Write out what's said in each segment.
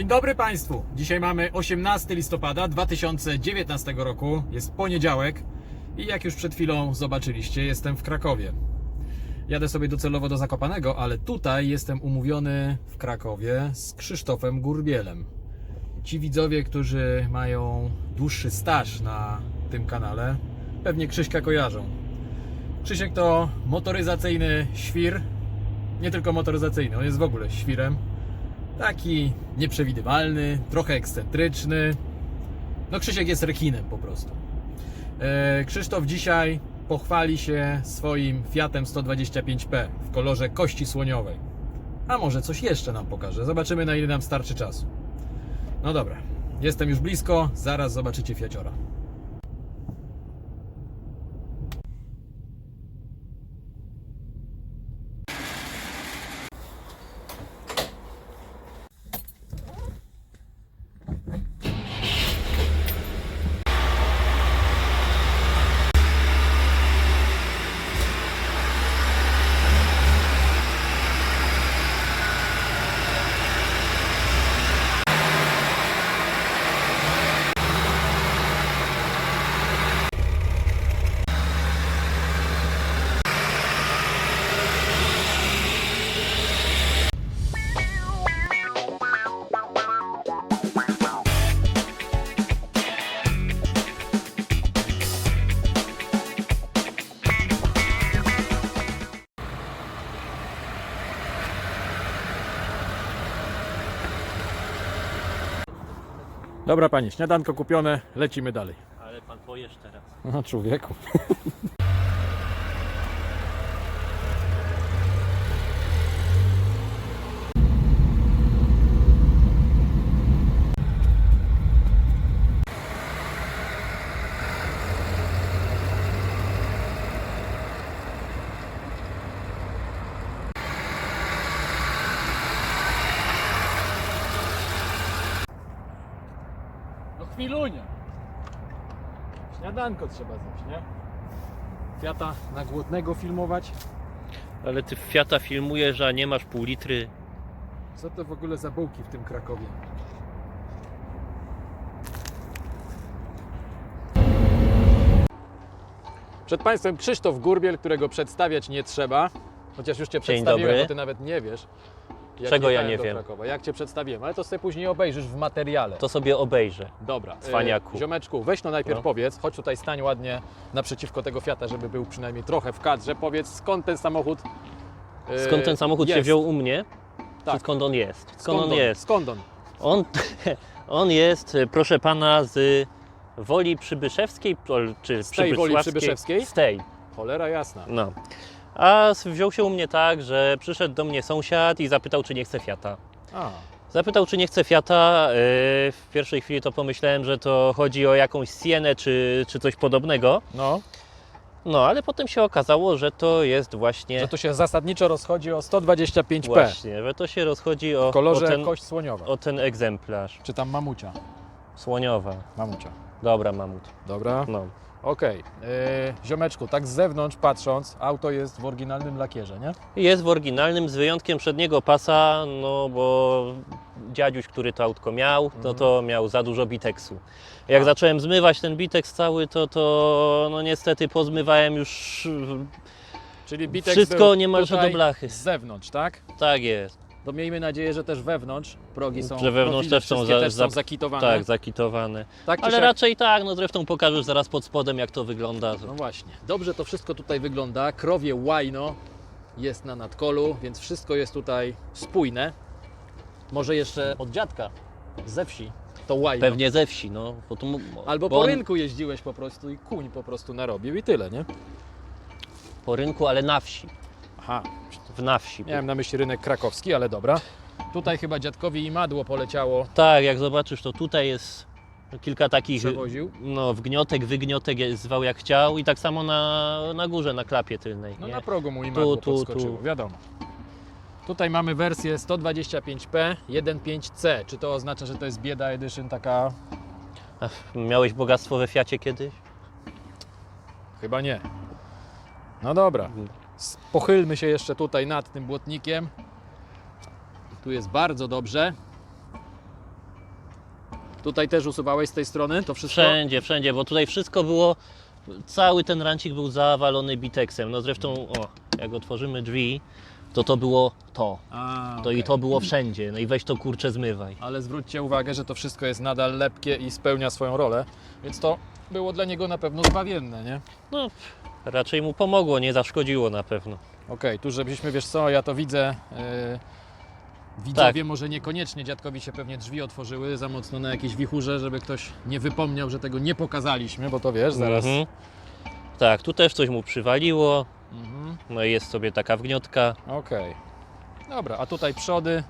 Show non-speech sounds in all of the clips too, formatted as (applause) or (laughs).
Dzień dobry Państwu. Dzisiaj mamy 18 listopada 2019 roku. Jest poniedziałek i jak już przed chwilą zobaczyliście, jestem w Krakowie. Jadę sobie docelowo do Zakopanego, ale tutaj jestem umówiony w Krakowie z Krzysztofem Gurbielem. Ci widzowie, którzy mają dłuższy staż na tym kanale, pewnie Krzyśka kojarzą. Krzysiek to motoryzacyjny świr. Nie tylko motoryzacyjny, on jest w ogóle świrem. Taki nieprzewidywalny, trochę ekscentryczny. No Krzysiek jest rekinem po prostu. E, Krzysztof dzisiaj pochwali się swoim Fiatem 125P w kolorze kości słoniowej. A może coś jeszcze nam pokaże. Zobaczymy na ile nam starczy czasu. No dobra, jestem już blisko, zaraz zobaczycie Fiaciora. Dobra panie, śniadanko kupione, lecimy dalej. Ale pan pojesz teraz. No człowieku. (laughs) No chwilunia. Śniadanko trzeba zjeść, nie? Fiata na głodnego filmować. Ale ty Fiata filmujesz, a nie masz pół litry. Co to w ogóle za bułki w tym Krakowie? Przed Państwem Krzysztof Gurbiel, którego przedstawiać nie trzeba. Chociaż już Cię przedstawiłem, dobry. bo Ty nawet nie wiesz. Jak Czego ja nie do wiem? Krakowa. Jak Cię przedstawiłem, ale to sobie później obejrzysz w materiale. To sobie obejrzę. Dobra. Cwaniaku. E, ziomeczku, weź no najpierw No. powiedz, chodź tutaj stań ładnie naprzeciwko tego Fiata, żeby był przynajmniej trochę w kadrze. Powiedz, skąd ten samochód e, Skąd ten samochód się jest? wziął u mnie? Tak. Czy skąd on jest? Skąd, on jest? Skąd on? On, (laughs) on jest, proszę pana, z Woli Przybyszewskiej, pol- czy Z tej Woli? Przybyszewskiej? Z tej, Cholera jasna. no. A wziął się u mnie tak, że przyszedł do mnie sąsiad i zapytał, czy nie chce Fiata. A, Zapytał, czy nie chce Fiata. Yy, W pierwszej chwili to pomyślałem, że to chodzi o jakąś Sienę czy, czy coś podobnego. no, No, ale potem się okazało, że to jest właśnie, że to się zasadniczo rozchodzi o 125p właśnie że to się rozchodzi o, w kolorze o, ten, kość słoniowa. o ten egzemplarz. Czy tam mamucia? Słoniowa. Mamucia. Dobra, mamut. Dobra, No. Okej. E, Ziomeczku, tak z zewnątrz patrząc, auto jest w oryginalnym lakierze, nie? Jest w oryginalnym, z wyjątkiem przedniego pasa, no bo dziadziuś, który to autko miał, no to miał za dużo biteksu. Jak A. zacząłem zmywać ten biteks cały, to, to no niestety pozmywałem już, Czyli bitek Wszystko był niemalże do blachy. z zewnątrz, tak? tak jest, To miejmy nadzieję, że też wewnątrz progi są Że wewnątrz profile też są wszystkie za- też są za- zakitowane. tak, zakitowane. tak czy Ale siak- raczej tak, no zresztą pokażesz zaraz pod spodem jak to wygląda. No właśnie. Dobrze to wszystko tutaj wygląda. Krowie łajno jest na nadkolu, więc wszystko jest tutaj spójne. Może jeszcze od dziadka ze wsi to łajno. Pewnie ze wsi, no. Bo tu, Albo bo po on- rynku jeździłeś po prostu i kuń po prostu narobił i tyle, nie? Po rynku, ale na wsi. Aha, W na wsi. miałem na myśli rynek krakowski, ale dobra. Tutaj chyba dziadkowi i madło poleciało, Tak, jak zobaczysz, to tutaj jest kilka takich przewoził. no, wgniotek, wygniоtek jest- zwał jak chciał i tak samo na, na górze, na klapie tylnej. No nie? na progu mu i Tu, madło tu, podskoczyło, tu. wiadomo. Tutaj mamy wersję 125p 1.5c. Czy to oznacza, że to jest bieda edition taka? Ach, Miałeś bogactwo we Fiacie kiedyś? Chyba nie. No dobra. Pochylmy się jeszcze tutaj nad tym błotnikiem. Tu jest bardzo dobrze. Tutaj też usuwałeś z tej strony to wszystko? Wszędzie, wszędzie, bo tutaj wszystko było, cały ten rancik był zawalony biteksem. No zresztą, o, jak otworzymy drzwi, to to było to. A, To okej. i to było wszędzie. No i weź to kurczę zmywaj. Ale zwróćcie uwagę, że to wszystko jest nadal lepkie i spełnia swoją rolę, więc to było dla niego na pewno zbawienne, nie? No, raczej mu pomogło, nie zaszkodziło na pewno. Okej, tu żebyśmy, wiesz co, ja to widzę. Yy, widzowie może niekoniecznie, dziadkowi się pewnie drzwi otworzyły za mocno na jakieś wichurze, żeby ktoś nie wypomniał, że tego nie pokazaliśmy, bo to wiesz, zaraz. Mhm. Tak, tu też coś mu przywaliło. Mhm. No i jest sobie taka wgniotka. Okej. Dobra, a tutaj przody,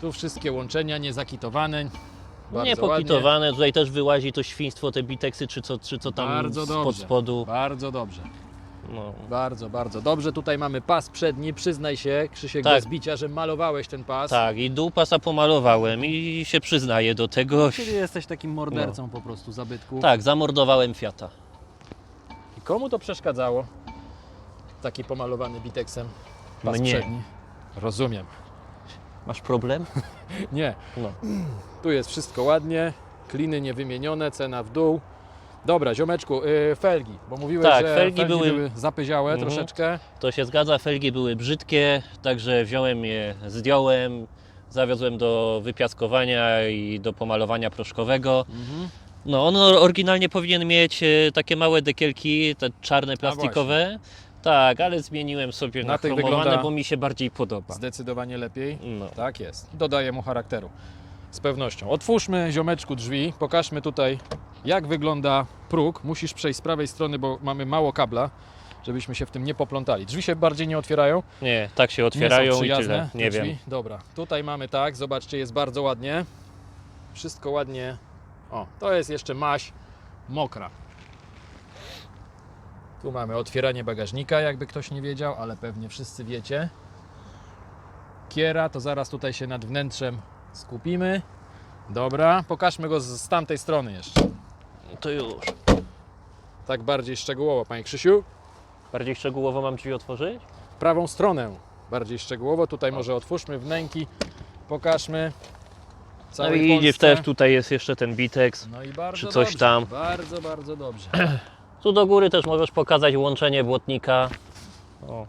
tu wszystkie łączenia niezakitowane. Bardzo nie ładnie. pokitowane, tutaj też wyłazi to świństwo, te biteksy, czy co, czy co tam Bardzo spod spodu. Bardzo dobrze. No. Bardzo, bardzo dobrze. Tutaj mamy pas przedni. Przyznaj się, Krzysiek, Tak. bez bicia, że malowałeś ten pas. Tak, i dół pasa pomalowałem i się przyznaję do tego. Czyli jesteś takim mordercą po prostu zabytku. Tak, zamordowałem Fiata. I komu to przeszkadzało? Taki pomalowany biteksem pas Mnie. przedni. Rozumiem. Masz problem? (laughs) Nie, No. tu jest wszystko ładnie. Kliny niewymienione, cena w dół. Dobra, ziomeczku, yy, felgi, bo mówiłeś, Tak, że felgi felgi były, były- zapyziałe Mhm. troszeczkę. To się zgadza, felgi były brzydkie, także wziąłem je, zdjąłem, zawiozłem do wypiaskowania i do pomalowania proszkowego. Mhm. No, on oryginalnie powinien mieć e, takie małe dekielki, te czarne, plastikowe. Tak, ale zmieniłem sobie Na na, tych chromowane, wygląda- bo mi się bardziej podoba. Zdecydowanie lepiej. No. Tak jest. Dodaje mu charakteru. Z pewnością. Otwórzmy ziomeczku drzwi, pokażmy tutaj jak wygląda próg. Musisz przejść z prawej strony, bo mamy mało kabla, żebyśmy się w tym nie poplątali. Drzwi się bardziej nie otwierają. Nie, tak się nie otwierają są i tyle. Nie drzwi. wiem. Dobra, tutaj mamy tak, zobaczcie, jest bardzo ładnie. Wszystko ładnie. O, to jest jeszcze maś mokra. Tu mamy otwieranie bagażnika, jakby ktoś nie wiedział, ale pewnie wszyscy wiecie. Kiera, to zaraz tutaj się nad wnętrzem skupimy. Dobra, pokażmy go z, z tamtej strony jeszcze. To już. Tak bardziej szczegółowo, panie Krzysiu. Bardziej szczegółowo mam drzwi otworzyć? prawą stronę bardziej szczegółowo. Tutaj może otwórzmy wnęki, pokażmy. No Całej i idziesz Polsce. też, tutaj jest jeszcze ten biteks. No i bardzo czy coś dobrze, tam. Bardzo, bardzo dobrze. (clears throat) Tu do góry też możesz pokazać łączenie błotnika. O,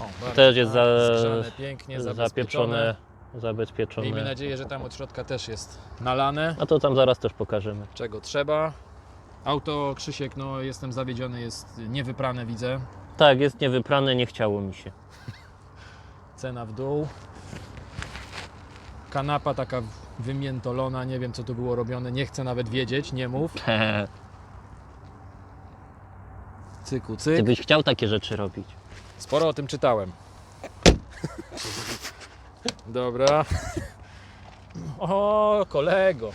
O, też jest za, zgrzane, pięknie, zabezpieczone. zapieczone, Miejmy zabezpieczone. nadzieję, że tam od środka też jest nalane, A to tam zaraz też pokażemy. czego trzeba. Auto Krzysiek, no jestem zawiedziony, jest niewyprane widzę. Tak, jest niewyprane, nie chciało mi się. (laughs) Cena w dół. Kanapa taka wymiętolona, nie wiem co tu było robione, nie chcę nawet wiedzieć, nie mów. (laughs) Cyku, cyk. Ty byś chciał takie rzeczy robić. Sporo o tym czytałem. Dobra. O, kolego.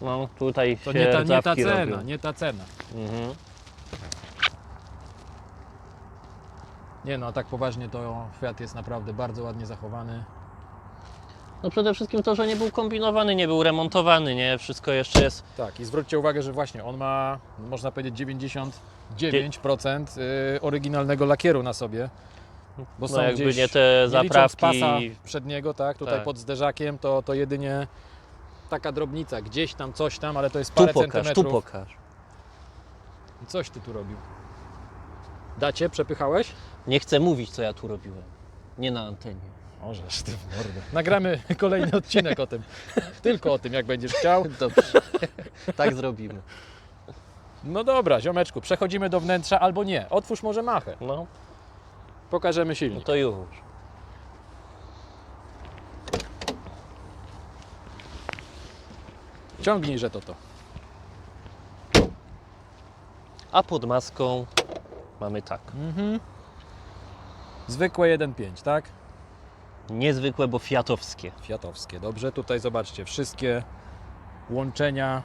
No, tutaj To się nie ta, nie ta zawki cena, robią. nie ta cena. Mhm. Nie no, a tak poważnie to Fiat jest naprawdę bardzo ładnie zachowany. No przede wszystkim to, że nie był kombinowany, nie był remontowany, nie? Wszystko jeszcze jest... Tak, i zwróćcie uwagę, że właśnie on ma, można powiedzieć, 99% y, oryginalnego lakieru na sobie. Bo No jakby gdzieś, nie te nie zaprawki... pasa przedniego, tak, tutaj Tak. pod zderzakiem, to, to jedynie taka drobnica, gdzieś tam, coś tam, ale to jest Tu parę pokaż, tu centymetrów. pokaż. Coś ty tu robił. Dacie? Przepychałeś? Nie chcę mówić, co ja tu robiłem. Nie na antenie. Możesz, ty w mordę. Nagramy (laughs) kolejny odcinek o tym. Tylko o tym, jak będziesz chciał. (laughs) Dobrze. tak zrobimy. No dobra, ziomeczku, przechodzimy do wnętrza albo nie. Otwórz może machę. No, Pokażemy no silnik. to już. Ciągnij, że to to. A pod maską mamy tak. Mhm. Zwykłe 1.5, tak? Niezwykłe, bo fiatowskie. Fiatowskie. Dobrze, tutaj zobaczcie, wszystkie łączenia,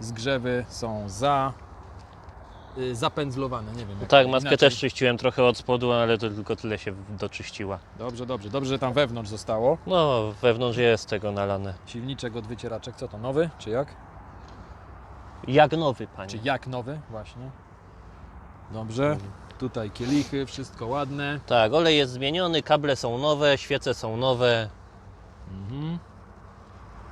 zgrzewy są za y, zapędzlowane, nie wiem. jak Tak, to maskę inaczej. też czyściłem trochę od spodu, ale to tylko tyle się doczyściła. Dobrze, dobrze, dobrze, że tam wewnątrz zostało. No, wewnątrz jest tego nalane. Silniczek od wycieraczek, co to, nowy, czy jak? Jak nowy, panie. Czy jak nowy, właśnie. Dobrze, tutaj kielichy, wszystko ładne. Tak, olej jest zmieniony, kable są nowe, świece są nowe. Mhm.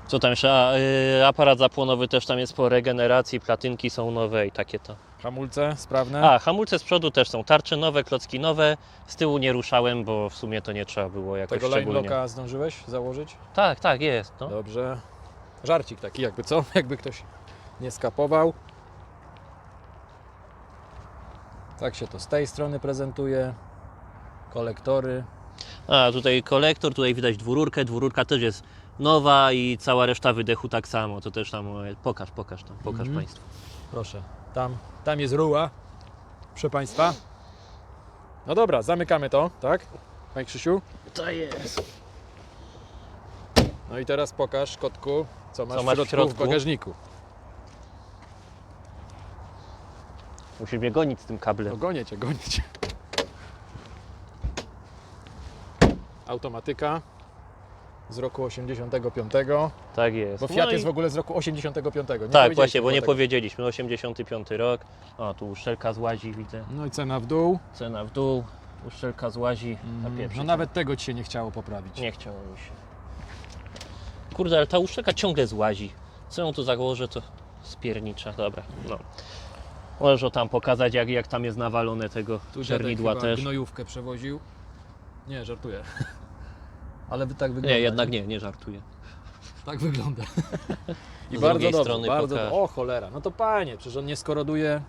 Co tam jeszcze? A, y, aparat zapłonowy też tam jest po regeneracji, platynki są nowe i takie to. Hamulce sprawne? A, hamulce z przodu też są. Tarcze nowe, klocki nowe. Z tyłu nie ruszałem, bo w sumie to nie trzeba było jakoś Tego line szczególnie. locka zdążyłeś założyć? Tak, tak, jest. No. Dobrze. Żarcik taki, jakby co? (laughs) Jakby ktoś nie skapował. Tak się to z tej strony prezentuje. Kolektory. A, tutaj kolektor, tutaj widać dwururkę. Dwururka też jest nowa i cała reszta wydechu tak samo. To też tam, e, pokaż, pokaż tam, pokaż Mhm. Państwu. Proszę. Tam, tam jest ruła. Proszę Państwa. No dobra, zamykamy to, tak? Panie Krzysiu? To jest. No i teraz pokaż, kotku, co masz, Co masz w, w środku, w bagażniku. Musisz mnie gonić z tym kablem. No gonię cię, gonię cię. Automatyka z roku 85. Tak jest. Bo Fiat No jest i- w ogóle z roku 85. Nie Tak, powiedzieliśmy właśnie, bo nie tego. powiedzieliśmy. 85 rok. O, tu uszczelka złazi, widzę. No i cena w dół. Cena w dół, uszczelka złazi. Na pierwszy. No nawet tego ci się nie chciało poprawić. Nie chciało mi się. Kurde, ale ta uszczelka ciągle złazi. Co ją tu założę, to spiernicza. Dobra, no. Możesz o tam pokazać, jak, jak tam jest nawalone tego Tu czernidła też. gnojówkę przewoził. Nie, żartuję. (laughs) Ale wy tak wygląda. Nie, jednak nie, nie żartuję. Tak wygląda. (laughs) I Z bardzo drugiej dobrze, strony bardzo pokaż. O cholera, no to panie, przecież on nie skoroduje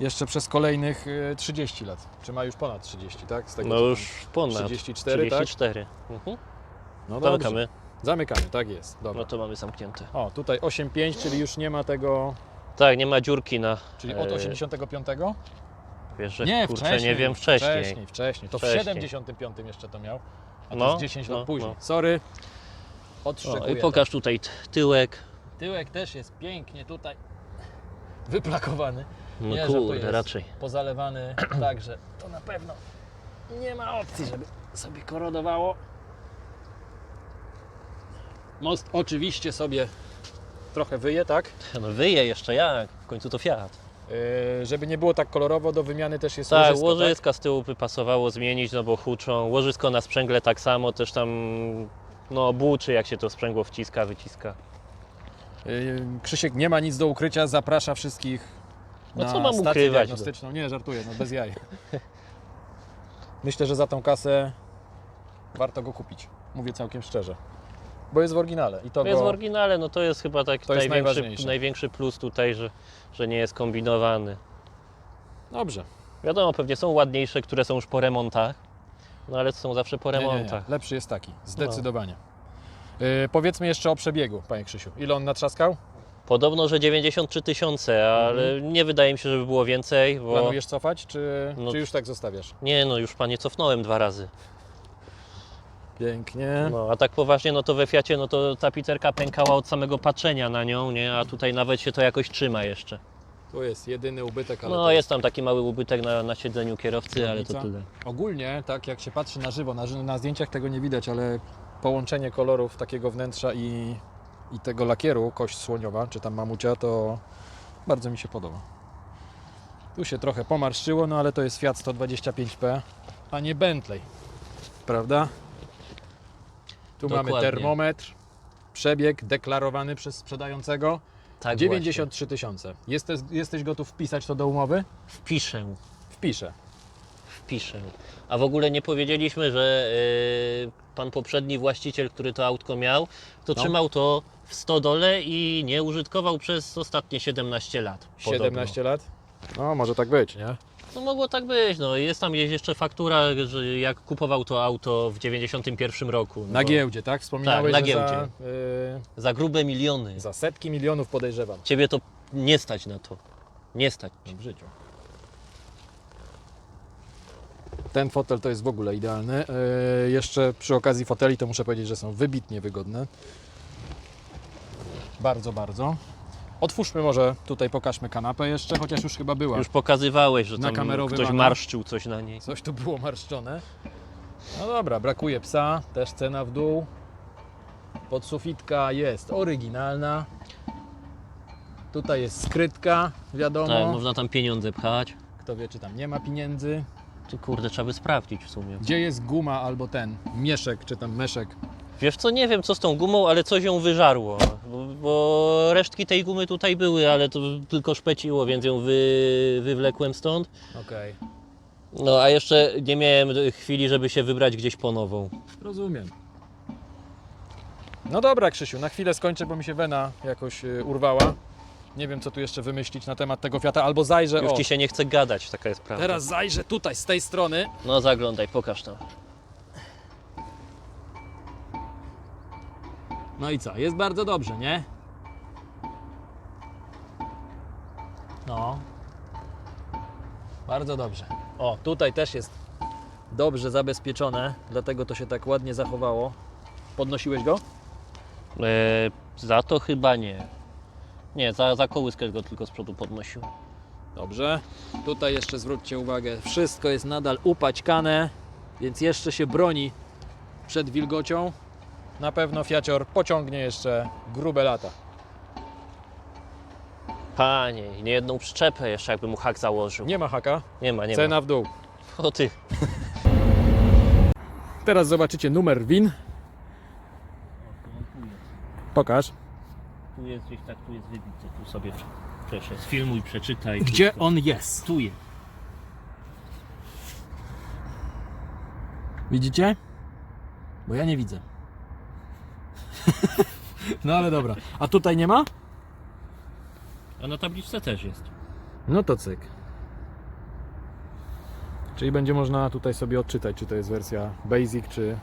jeszcze przez kolejnych y, 30 lat. Czy ma już ponad 30, tak? Z tego, No co już ponad. 34, tak? 34. Mhm. No dobrze. Zamykamy. Zamykamy, tak jest. Dobra. No to mamy zamknięte. O, tutaj 8,5, czyli już nie ma tego, Tak, nie ma dziurki na. czyli od e, 85? Wiesz, że Nie, kurczę, wcześniej. nie wiem wcześniej. Wcześniej, wcześniej. To Wcześniej. w 75 jeszcze to miał, a to No, jest 10 lat no, później. no. Sorry. O. I pokaż tutaj t- tyłek. Tyłek też jest pięknie tutaj wyplakowany, No Nie, kurde, jest raczej. pozalewany (clears throat) tak, że to na pewno nie ma opcji, żeby sobie korodowało. Most oczywiście sobie trochę wyje, tak? No wyje jeszcze jak, w końcu to Fiat. Yy, żeby nie było tak kolorowo, do wymiany też jest Tak, łożysko, łożyska z tyłu by pasowało zmienić, no bo huczą. Łożysko na sprzęgle tak samo, też tam no buczy jak się to sprzęgło wciska, wyciska. Yy, Krzysiek nie ma nic do ukrycia, zaprasza wszystkich No na co mam stację ukrywać, no? diagnostyczną. Nie, żartuję, no bez jaj. (laughs) Myślę, że za tą kasę warto go kupić. Mówię całkiem szczerze. Bo jest w oryginale i to jest w go... oryginale, no to jest chyba tak To jest największy, najważniejsze. największy plus tutaj, że, że nie jest kombinowany. Dobrze. Wiadomo, pewnie są ładniejsze, które są już po remontach, no ale są zawsze po Nie, nie, nie. remontach. Lepszy jest taki, No. zdecydowanie. Yy, powiedzmy jeszcze o przebiegu, panie Krzysiu. Ile on natrzaskał? Podobno, że 93 tysiące, ale nie wydaje mi się, żeby było więcej, bo Mhm. Planujesz cofać, czy, No. czy już tak zostawiasz? nie no, już panie cofnąłem dwa razy. Pięknie. No, a tak poważnie, no to we Fiacie, no to ta pizzerka pękała od samego patrzenia na nią, nie? A tutaj nawet się to jakoś trzyma jeszcze. Tu jest jedyny ubytek, ale No to jest tam taki mały ubytek na, na siedzeniu kierowcy, ale to tyle. Ogólnie, tak jak się patrzy na żywo, na, ży- na zdjęciach tego nie widać, ale połączenie kolorów takiego wnętrza i, i tego lakieru, kość słoniowa, czy tam mamucia, to bardzo mi się podoba. Tu się trochę pomarszczyło, no ale to jest Fiat 125P, a nie Bentley, prawda? Tu mamy Dokładnie. termometr, przebieg deklarowany przez sprzedającego, Tak 93 tysiące. Jesteś, jesteś gotów wpisać to do umowy? Wpiszę, Wpiszę. wpiszę. A w ogóle nie powiedzieliśmy, że yy, pan poprzedni właściciel, który to autko miał, to No. trzymał to w stodole i nie użytkował przez ostatnie 17 lat. podobno. 17 lat? No, może tak być, nie? No mogło tak być, no jest tam jeszcze faktura, że jak kupował to auto w 91 roku. No Na bo giełdzie, tak? Wspominałeś, Tak, na że za, y, Za grube miliony. za setki milionów podejrzewam. Ciebie to nie stać na to. Nie stać. W życiu. Ten fotel to jest w ogóle idealny. Y, jeszcze przy okazji foteli to muszę powiedzieć, że są wybitnie wygodne. Bardzo, bardzo. Otwórzmy może, tutaj pokażmy kanapę jeszcze, chociaż już chyba była. Już pokazywałeś, że tam ktoś marszczył coś na niej. Coś tu było marszczone. No dobra, brakuje psa, też cena w dół. Podsufitka jest oryginalna. Tutaj jest skrytka, wiadomo. Tak, można tam pieniądze pchać. Kto wie, czy tam nie ma pieniędzy. Ty kurde, trzeba by sprawdzić w sumie. Gdzie jest guma albo ten mieszek, czy tam meszek Wiesz co, nie wiem co z tą gumą, ale coś ją wyżarło. Bo, bo resztki tej gumy tutaj były, ale to tylko szpeciło, więc ją wy, wywlekłem stąd. Okej, No a jeszcze nie miałem chwili, żeby się wybrać gdzieś po nową. rozumiem. No dobra, Krzysiu, na chwilę skończę, bo mi się wena jakoś y, urwała. Nie wiem, co tu jeszcze wymyślić na temat tego Fiata, albo zajrzę, Już o, ci się nie chce gadać, taka jest prawda. teraz zajrzę tutaj, z tej strony. No zaglądaj, pokaż tam. No i co? Jest bardzo dobrze, nie? No. Bardzo dobrze. O, tutaj też jest dobrze zabezpieczone, dlatego to się tak ładnie zachowało. Podnosiłeś go? E, za to chyba nie. Nie, za, za kołyskę go tylko z przodu podnosił. Dobrze. Tutaj jeszcze zwróćcie uwagę, wszystko jest nadal upaćkane, więc jeszcze się broni przed wilgocią. Na pewno Fiacior pociągnie jeszcze grube lata. Panie, nie jedną przyczepę jeszcze jakby mu hak założył. Nie ma haka, Nie ma, nie cena w dół. ma. O ty. (laughs) Teraz zobaczycie numer win. Pokaż. Tu jest gdzieś tak, tu jest wybite, tu sobie proszę, sfilmuj, przeczytaj. Gdzie on jest? Tu jest. Widzicie? Bo ja nie widzę. (laughs) no ale dobra. A tutaj nie ma? A na tabliczce też jest. No to cyk. Czyli będzie można tutaj sobie odczytać, czy to jest wersja Basic, czy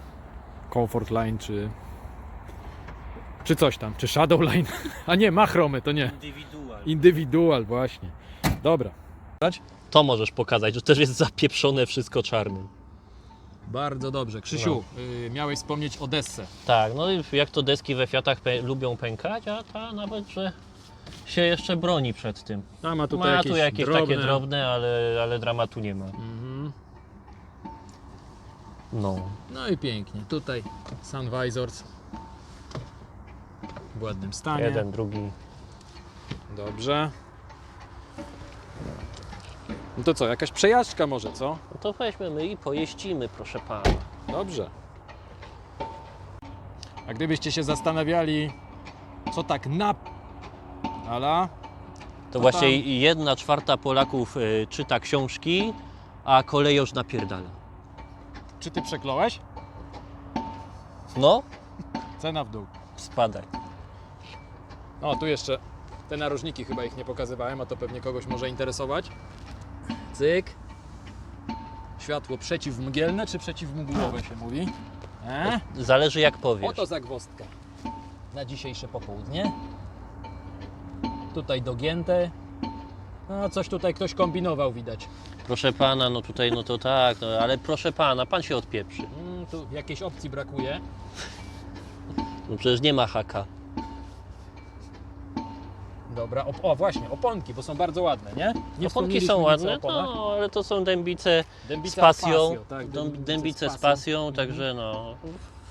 Comfort Line, czy czy coś tam, czy Shadow Line. (laughs) A nie, ma chromy, to nie. Indywidual. Indywidual właśnie. Dobra. To możesz pokazać, że też jest zapieprzone wszystko czarnym. Bardzo dobrze. Krzysiu, y, miałeś wspomnieć o desce. Tak, no i jak to deski we Fiatach pę- lubią pękać, a ta nawet, że się jeszcze broni przed tym. A ma tutaj Ma jakieś, tu jakieś drobne... takie drobne, ale, ale dramatu nie ma. Mhm. No. No i pięknie. Tutaj Sun Visors w ładnym stanie. Jeden, drugi. Dobrze. No to co, jakaś przejażdżka może, co? No to weźmiemy i pojeździmy, proszę pana. Dobrze. A gdybyście się zastanawiali, co tak na... Ala? To No właśnie tam- jedna czwarta Polaków y, czyta książki, a kolejorz napierdala. Czy ty przekląłeś? No, Cena w dół. spadaj. O, tu jeszcze te narożniki chyba ich nie pokazywałem, a to pewnie kogoś może interesować. Cyk. Światło przeciwmgielne czy przeciwmgłowe się mówi? E? Zależy jak powiesz. Oto zagwozdka na dzisiejsze popołudnie. Tutaj dogięte. No, coś tutaj ktoś kombinował widać. Proszę pana, no tutaj no to tak, no, ale proszę pana, pan się odpieprzy. Mm, tu jakiejś opcji brakuje. No przecież nie ma haka. Dobra, op- o właśnie, oponki, bo są bardzo ładne, nie? nie Oponki są o ładne, no, ale to są dębice z Dębica pasją. tak, dębice Dębice z z pasją. pasją, Mhm. także no,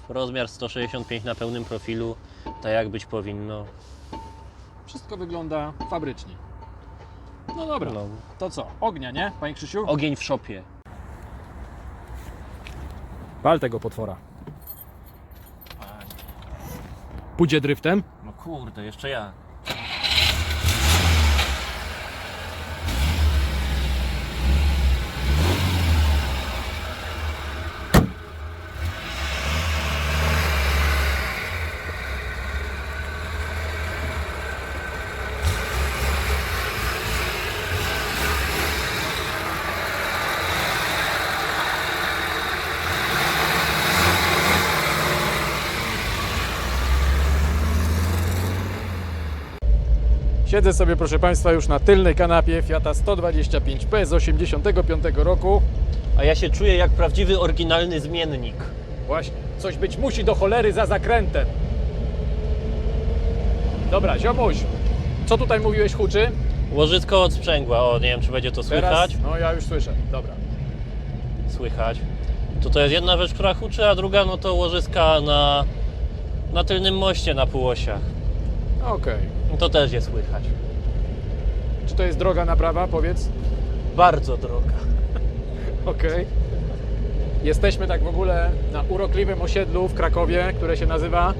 rozmiar 165 na pełnym profilu, tak jak być powinno. Wszystko wygląda fabrycznie. No dobra, No. to co? Ognia, nie, panie Krzysiu? Ogień w szopie. Pal tego potwora. Pójdzie driftem? No kurde, jeszcze ja. Siedzę sobie, proszę Państwa, już na tylnej kanapie Fiata 125P z 85 roku. A ja się czuję jak prawdziwy, oryginalny zmiennik. Właśnie, coś być musi do cholery za zakrętem. Dobra, ziomuś, co tutaj mówiłeś huczy? Łożysko od sprzęgła, o nie wiem czy będzie to słychać. No ja już słyszę, dobra. Słychać. To to jest jedna rzecz, która huczy, a druga no to łożyska na, na tylnym moście na półosiach. Okej. No To też jest słychać. Czy to jest droga naprawa, powiedz? Bardzo droga. Okej. Jesteśmy tak w ogóle na urokliwym osiedlu w Krakowie, które się nazywa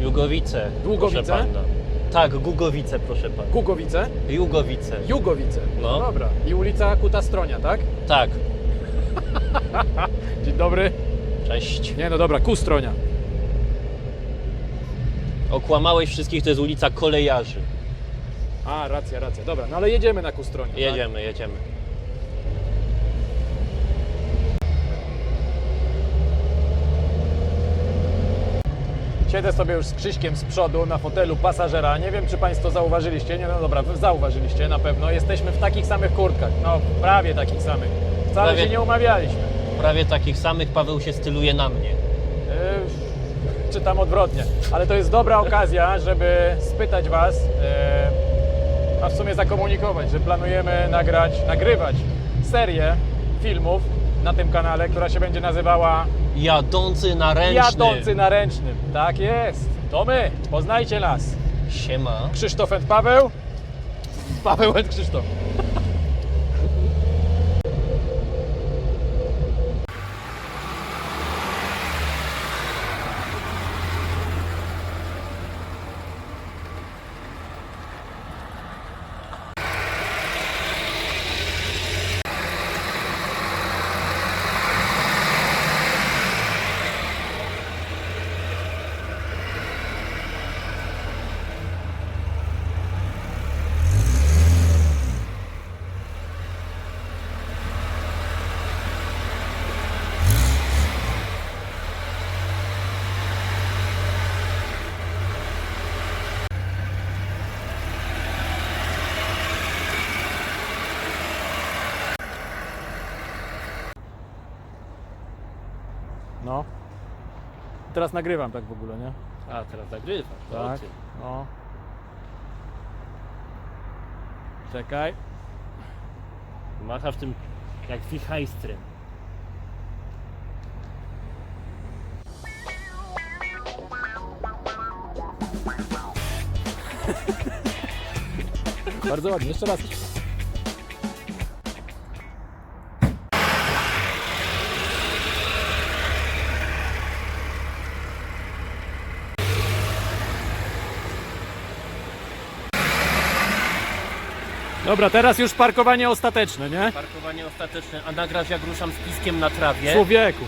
Jugowice. Długowice? Proszę pana. Tak, Gugowice, proszę pana. Gugowice, Jugowice. Jugowice. No. Dobra. I ulica Kuta Stronia, tak? Tak. (laughs) Dzień dobry. Cześć. Nie, no dobra, Kustronia. Okłamałeś wszystkich, to jest ulica kolejarzy. A, racja, racja. Dobra, no ale jedziemy na Kustronię. Jedziemy, jedziemy. Tak? Siedzę sobie już z Krzyśkiem z przodu na fotelu pasażera. Nie wiem, czy Państwo zauważyliście. Nie, no dobra, Wy zauważyliście na pewno. Jesteśmy w takich samych kurtkach. No, prawie takich samych. Wcale Prawie. się nie umawialiśmy. Prawie takich samych Paweł się styluje na mnie. Yy, czytam odwrotnie. Ale to jest dobra okazja, żeby spytać Was, yy, a w sumie zakomunikować, że planujemy nagrać, nagrywać serię filmów na tym kanale, która się będzie nazywała Jadący na ręczny. Jadący na ręcznym. Tak jest. To my. Poznajcie nas. Siema. Krzysztof and Paweł. Paweł and Krzysztof. No. Teraz nagrywam tak w ogóle, nie? A, teraz nagrywasz. Tak. Tak. No. Czekaj. Macha w tym jak wichajstrem. Bardzo ładnie. Jeszcze raz. Dobra, teraz już parkowanie ostateczne, nie? Parkowanie ostateczne, a nagrasz jak ruszam z piskiem na trawie. Człowieku.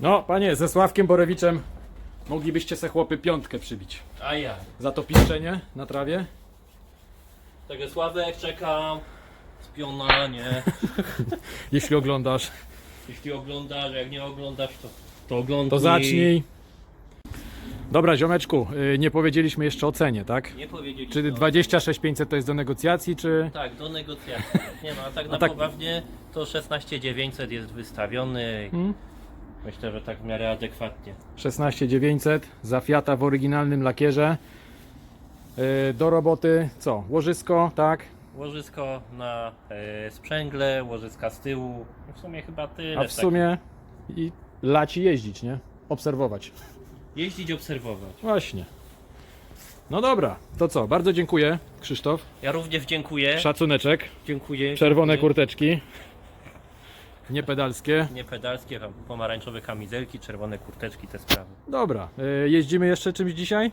No, panie, ze Sławkiem Borewiczem moglibyście se chłopy piątkę przybić. A ja. Za to piszczenie na trawie? Także Sławek, czekam. Spionanie. (laughs) Jeśli oglądasz, Jeśli oglądasz, jak nie oglądasz, to, to oglądaj. to zacznij. Dobra, ziomeczku, y, nie powiedzieliśmy jeszcze o cenie, tak? Nie powiedzieliśmy. Czy o- 26 500 to jest do negocjacji, czy... Tak, do negocjacji. Nie no, a tak na tak- poważnie to 16 900 jest wystawiony. Hmm? Myślę, że tak w miarę adekwatnie. 16 900 za Fiata w oryginalnym lakierze. Yy, Do roboty co? Łożysko, tak? Łożysko na e, sprzęgle, łożyska z tyłu. W sumie chyba tyle. A w sumie i laci jeździć, nie? Obserwować. Jeździć, obserwować. Właśnie. No dobra, to co? Bardzo dziękuję, Krzysztof. Ja również dziękuję. Szacuneczek. Dziękuję. Czerwone dziękuję. kurteczki. Nie pedalskie. Nie pedalskie, pomarańczowe kamizelki, czerwone kurteczki, te sprawy. Dobra, yy, jeździmy jeszcze czymś dzisiaj?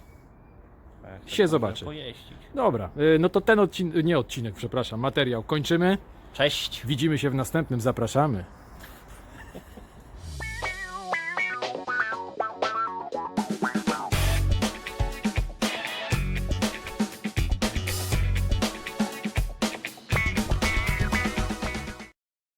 Tak, Się zobaczy. Pojeździć. Dobra, yy, no to ten odcinek, nie odcinek, przepraszam, materiał kończymy. Cześć. Widzimy się w następnym, zapraszamy.